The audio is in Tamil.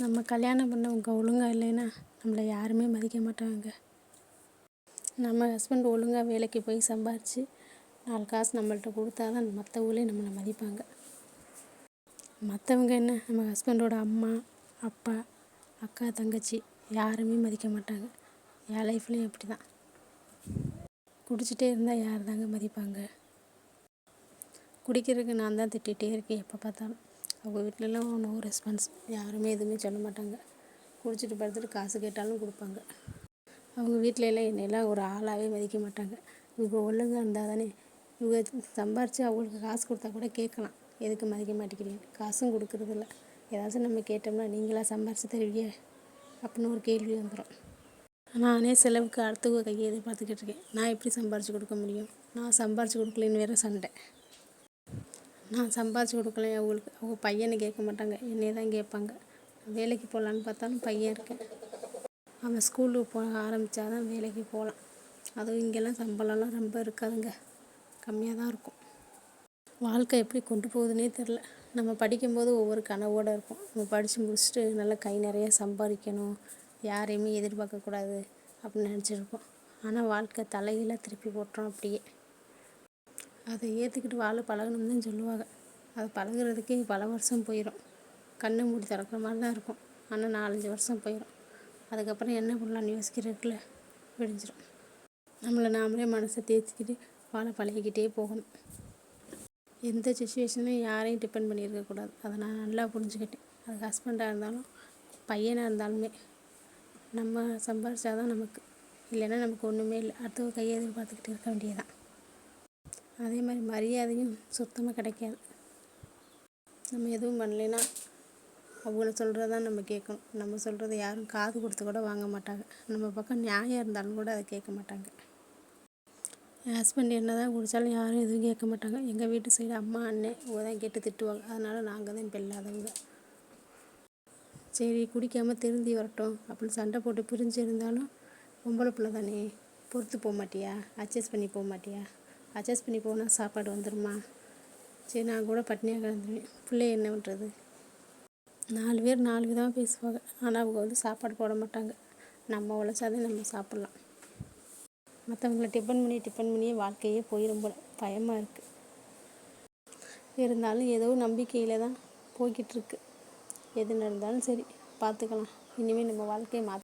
நம்ம கல்யாணம் பண்ணவங்க ஒழுங்காக இல்லைன்னா நம்மளை யாருமே மதிக்க மாட்டாங்க. நம்ம ஹஸ்பண்ட் ஒழுங்காக வேலைக்கு போய் சம்பாரித்து நாலு காசு நம்மள்கிட்ட கொடுத்தா தான் மற்றவங்களே நம்மளை மதிப்பாங்க. மற்றவங்க என்ன? நம்ம ஹஸ்பண்டோட அம்மா அப்பா அக்கா தங்கச்சி யாருமே மதிக்க மாட்டாங்க. என் லைஃப்லேயும் அப்படி தான் குடிச்சிட்டே இருந்தால் யார் தாங்க மதிப்பாங்க? குடிக்கிறதுக்கு நான் தான் திட்டிகிட்டே இருக்கேன் எப்போ பார்த்தாலும். அவங்க வீட்டிலலாம் நோ ரெஸ்பான்ஸ் யாருமே எதுவுமே சொல்ல மாட்டாங்க. குடிச்சிட்டு படுத்துட்டு காசு கேட்டாலும் கொடுப்பாங்க. அவங்க வீட்டில எல்லாம் என்னையெல்லாம் ஒரு ஆளாகவே மதிக்க மாட்டாங்க. இவங்க ஒழுங்காக இருந்தால் தானே இவங்க சம்பாரித்து அவங்களுக்கு காசு கொடுத்தா கூட கேட்கலாம். எதுக்கு மதிக்க மாட்டேங்கிறீங்க? காசும் கொடுக்குறதில்ல. ஏதாச்சும் நம்ம கேட்டோம்னா நீங்களா சம்பாரித்து தருவீங்க? அப்படின்னு ஒரு கேள்வி வந்துடும் நானே செலவுக்கு அடுத்தவங்க கையை எதிர்பார்த்துக்கிட்டு இருக்கேன். நான் எப்படி சம்பாரித்து கொடுக்க முடியும்? நான் சம்பாரித்து கொடுக்கலன்னு வேறு சண்டை. நான் சம்பாதிச்சு கொடுக்கல அவங்களுக்கு அவங்க பையனை கேட்க மாட்டாங்க. என்னைய தான் கேட்பாங்க. வேலைக்கு போகலான்னு பார்த்தாலும் பையன் இருக்கேன். அவன் ஸ்கூலுக்கு போக ஆரம்பித்தா தான் வேலைக்கு போகலாம். அதுவும் இங்கெல்லாம் சம்பளம்லாம் ரொம்ப இருக்காதுங்க. கம்மியாக தான் இருக்கும். வாழ்க்கை எப்படி கொண்டு போகுதுன்னே தெரில. நம்ம படிக்கும்போது ஒவ்வொரு கனவோடு இருக்கும் நம்ம படித்து முடிச்சுட்டு நல்லா கை நிறைய சம்பாதிக்கணும். யாரையுமே எதிர்பார்க்கக்கூடாது அப்படின்னு நினச்சிருப்போம். ஆனால் வாழ்க்கை தலைகீழாக திருப்பி போட்டுரும் அப்படியே. அதை ஏற்றுக்கிட்டு வாழ பழகணும்னு தான் சொல்லுவாங்க. அதை பழகுறதுக்கே பல வருஷம் போயிடும் கண்ணை மூடி திறக்கிற மாதிரி தான் இருக்கும். ஆனால் நாலஞ்சு வருஷம் போயிடும் அதுக்கப்புறம் என்ன பண்ணலான்னு யோசிக்கிறதுக்குள்ள விடிஞ்சிடும் நம்மளை நாமளே மனசை தேய்ச்சிக்கிட்டு வாழ பழகிக்கிட்டே போகணும். எந்த சுச்சுவேஷனையும் யாரையும் டிபெண்ட் பண்ணியிருக்கக்கூடாது அதை நான் நல்லா புரிஞ்சுக்கிட்டேன். அது ஹஸ்பண்டாக இருந்தாலும் பையனாக இருந்தாலுமே நம்ம சம்பாதிச்சாதான் நமக்கு. இல்லைன்னா நமக்கு ஒன்றுமே இல்லை. அடுத்தவங்க கையை எதிர்பார்த்துக்கிட்டு இருக்க வேண்டியதான் அதே மாதிரி மரியாதையும் சுத்தமாக கிடைக்காது. நம்ம எதுவும் பண்ணலைன்னா அவங்கள சொல்கிறது தான் நம்ம கேட்கணும். நம்ம சொல்கிறத யாரும் காது கொடுத்து கூட வாங்க மாட்டாங்க. நம்ம பக்கம் நியாயம் இருந்தாலும் கூட அதை கேட்க மாட்டாங்க. ஹஸ்பண்ட் என்ன தான் குடித்தாலும் யாரும் எதுவும் கேட்க மாட்டாங்க. எங்கள் வீட்டு சைடு அம்மா அண்ணன் இவங்க தான் கேட்டு திட்டுவாங்க. அதனால் நாங்கள் தான் இப்போ இல்லாதவங்க சரி குடிக்காமல் திருந்தி வரட்டும். அப்படின்னு சண்டை போட்டு பிரிஞ்சு இருந்தாலும் பொம்பளை பிள்ளை தானே. பொறுத்து போக மாட்டியா? அட்ஜஸ்ட் பண்ணி போக மாட்டியா? அட்ஜஸ்ட் பண்ணி போனால் சாப்பாடு வந்துடுமா சரி நான் கூட பட்னியாக கிடந்துருவேன். பிள்ளைய என்ன பண்ணுறது நாலு பேர் நாலு விதமாக பேசுவாங்க. ஆனால் அவங்க வந்து சாப்பாடு போட மாட்டாங்க. நம்ம உழைச்சாதே நம்ம சாப்பிட்லாம். மற்றவங்கள டிஃபன் பண்ணி டிஃபன் பண்ணியே வாழ்க்கையே போயிடும் போல. பயமாக இருக்குது இருந்தாலும் ஏதோ நம்பிக்கையில் தான் போய்கிட்டுருக்கு எது நடந்தாலும் சரி பார்த்துக்கலாம் இனிமேல் நம்ம வாழ்க்கையை மாற்ற